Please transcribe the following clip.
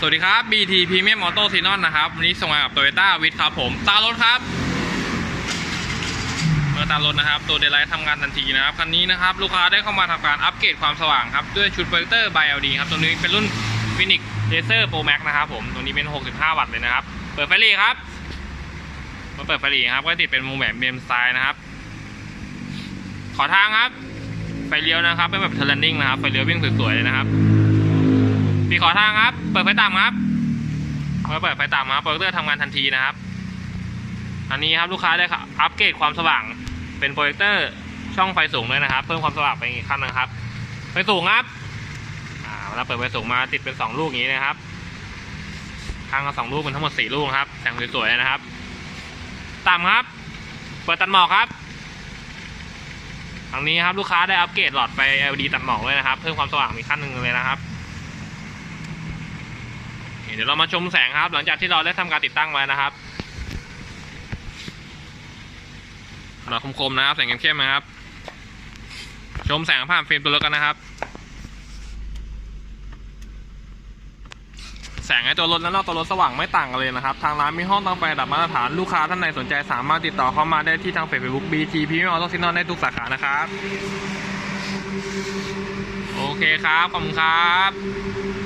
สวัสดีครับ BT Premium Auto s e n o n นะครับ วันนี้ส่งมากับ Toyota w i t ครับผม ตารถครับเมื่อตารถนะครับ ตัวเดลไลท์ทำงานทันทีนะครับ คันนี้นะครับ ลูกค้าได้เข้ามาทำการอัปเกรดความสว่างครับ ด้วยชุดโปรเจคเตอร์ by LD ครับ ตัวนี้เป็นรุ่น Phoenix Laser Pro Max นะครับผม ตัวนี้เป็น 65 วัตต์เลยนะครับ เปิดไฟหลีครับมาเปิดไฟหลีครับ ก็ติดเป็นมุมแบบเบมสไตล์นะครับ ขอทางครับ ไฟเลี้ยวนะครับ เป็นแบบเทเลนดิ้งนะครับ ไฟเลี้ยววิ่งสวยๆเลยนะครับ ขอทางครับ เปิดไฟต่ำครับเมื่อเปิดไฟต่ำครับโปรเจคเตอร์ทำงานทันทีนะครับ อันนี้ครับลูกค้าได้ครับอัปเกรดความสว่างเป็นโปรเจคเตอร์ช่องไฟสูงด้วยนะครับ เพิ่มความสว่างไปอีกขั้นหนึงครับ ไฟสูงครับอ่าเวลาเปิดไฟสูงมาติดเป็นสองลูกอย่างนี้นะครับข้างละสองลูกเป็นทั้งหมดสี่ลูกครับแสงสวยๆนะครับ ต่ำครับ เปิดตัดหมอกครับทางนี้ครับลูกค้าได้อัปเกรดหลอดไฟ LED ตัดหมอกด้วยนะครับ เพิ่มความสว่างอีกขั้นหนึ่งเลยนะครับ เดี๋ยวเรามาชมแสงครับ หลังจากที่เราได้ทำการติดตั้งไว้นะครับเราคมๆนะครับแสงเข้มๆนะครับ ชมแสงผ่านฟิล์มตัวรถกันนะครับ แสงในตัวรถและนอกตัวรถสว่างไม่ต่างกันเลยนะครับ ทางร้านมีห้องตั้งไฟระดับมาตรฐานลูกค้าท่านใดสนใจสามารถติดต่อเข้ามาได้ที่ทางเฟซบุ๊ก BT p r e m i u m Auto Signal ได้ทุกสาขานะครับ โอเคครับ ขอบคุณครับ